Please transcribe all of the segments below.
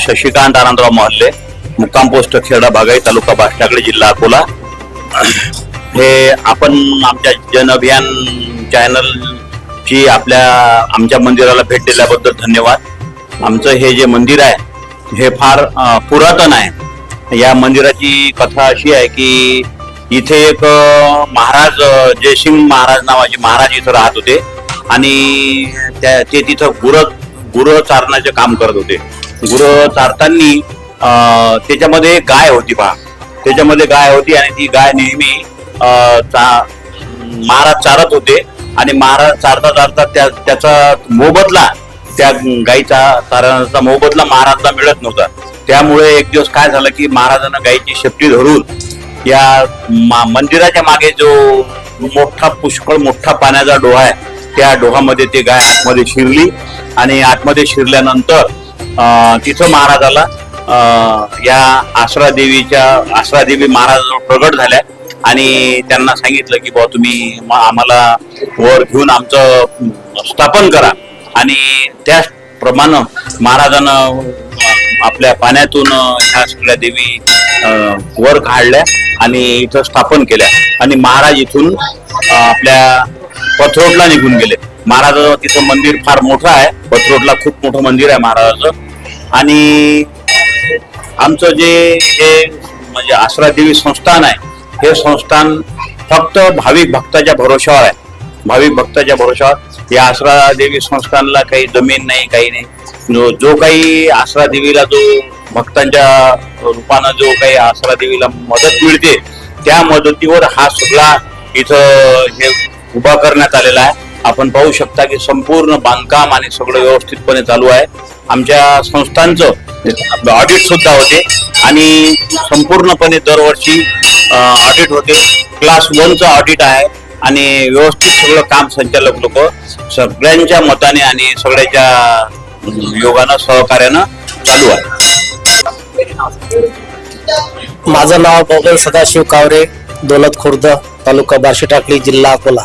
शशिकांत आनंदराव मोहल्ले मुक्काम पोस्ट खेडा बागाई तालुका बाष्टाकडे जिल्हा अकोला. हे आपण आमच्या जन अभियान चॅनलची आपल्या आमच्या मंदिराला भेट दिल्याबद्दल धन्यवाद. आमचं हे जे मंदिर आहे हे फार पुरातन आहे. या मंदिराची कथा अशी आहे की इथे एक महाराज जयसिंग महाराज नावाचे महाराज इथं राहत होते आणि त्या ते तिथं गुर गुरं चारण्याचे काम करत होते. गुरं चारताना त्याच्यामध्ये गाय होती पहा. त्याच्यामध्ये गाय होती आणि ती गाय नेहमी चा- महाराज चारत होते. आणि महाराज चारता चारता त्या त्याचा मोबदला त्या गाईचा चारण्याचा मोबदला महाराजला मिळत नव्हता. त्यामुळे एक दिवस काय झालं की महाराजांना गायीची शेपटी धरून या मा- मंदिराच्या मागे जो मोठा पुष्कळ मोठा पाण्याचा डोहा आहे त्या डोहामध्ये ते गाय आतमध्ये शिरली आणि आतमध्ये शिरल्यानंतर तिथं महाराजाला या आसरा देवीच्या आसरा देवी महाराजाजवळ प्रगट झाल्या. आणि त्यांना सांगितलं की बुवा तुम्ही म- आम्हाला वर घेऊन आमचं स्थापन करा. आणि त्याचप्रमाणे महाराजानं आपल्या पाण्यातून ह्या सगळ्या देवी वर काढल्या आणि इथं स्थापन केल्या. आणि महाराज इथून आपल्या पथरोडला निघून गेले. महाराजाचं तिथं मंदिर फार मोठं आहे. पथरोटला खूप मोठं मंदिर आहे महाराजाचं. आणि आमचं जे हे म्हणजे आसरा देवी संस्थान आहे हे संस्थान फक्त भाविक भक्ताच्या भरोशावर आहे. भाविक भक्ताच्या भरोशावर या आसरा देवी संस्थानला काही जमीन नाही काही नाही. जो जो काही आसरा देवीला जो भक्तांच्या रूपानं जो काही आसरा देवीला मदत मिळते त्या मदतीवर हा सगळा इथं हे उभा करण्यात आलेला आहे. आपण पाहू शकता की संपूर्ण बांधकाम आणि सगळं व्यवस्थितपणे चालू आहे. आमच्या संस्थांचं ऑडिट सुद्धा होते आणि संपूर्णपणे दरवर्षी ऑडिट होते. क्लास वनचं ऑडिट आहे आणि व्यवस्थित सगळं काम संचालक लोक सगळ्यांच्या मताने आणि सगळ्याच्या योगानं सहकार्यानं चालू आहे. माझं नाव बबन सदाशिव कावरे दौलत खुर्द तालुका बार्शी टाकळी जिल्हा अकोला.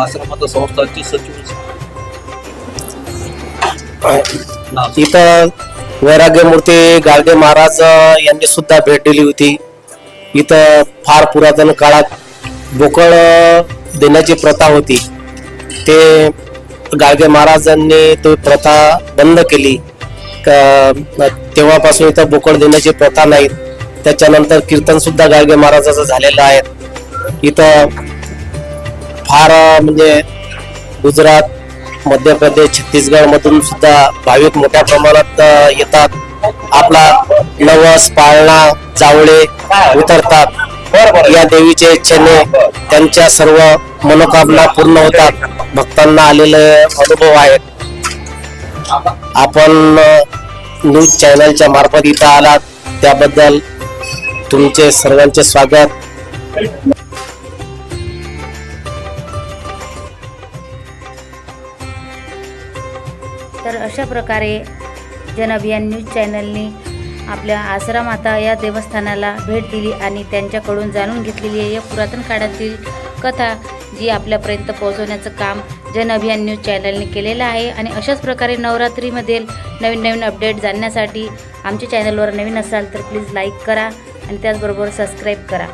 आश्रमाचा संस्थांची सचिव इथं वैराग्यमूर्ती गाडगे महाराज यांनी सुद्धा भेट दिली होती. इथं फार पुरातन काळात बोकळ देण्याची प्रथा होती. ते गाडगे महाराजांनी तो प्रथा बंद केली. तेव्हापासून इथं बोकळ देण्याची प्रथा नाही त्याच्यानंतर कीर्तन सुद्धा गाडगे महाराजाचं झालेलं आहे. इथं फार म्हणजे गुजरात मध्य प्रदेश छत्तीसगड मधून सुद्धा भाविक मोठ्या प्रमाणात येतात. आपला नवस पाळणा जावळे उतरतात. या देवीच्या इच्छेने त्यांच्या सर्व मनोकामना पूर्ण होतात. भक्तांना आलेले अनुभव आहेत. आपण न्यूज चॅनलच्या मार्फत इथं आलात. त्याबद्दल तुमचे सर्वांचे स्वागत. तर अशा प्रकारे जन अभियान न्यूज चॅनलनी आपल्या आसरा माता या देवस्थानाला भेट दिली आणि त्यांच्याकडून जाणून घेतलेली आहे. या पुरातन काळातील कथा जी आपल्यापर्यंत पोहोचवण्याचं काम जन अभियान न्यूज चॅनलने केलेलं आहे. आणि अशाच प्रकारे नवरात्रीमधील नवीन नवीन अपडेट जाणण्यासाठी आमच्या चॅनलवर नवीन असाल तर प्लीज लाईक करा आणि त्याचबरोबर सबस्क्राईब करा.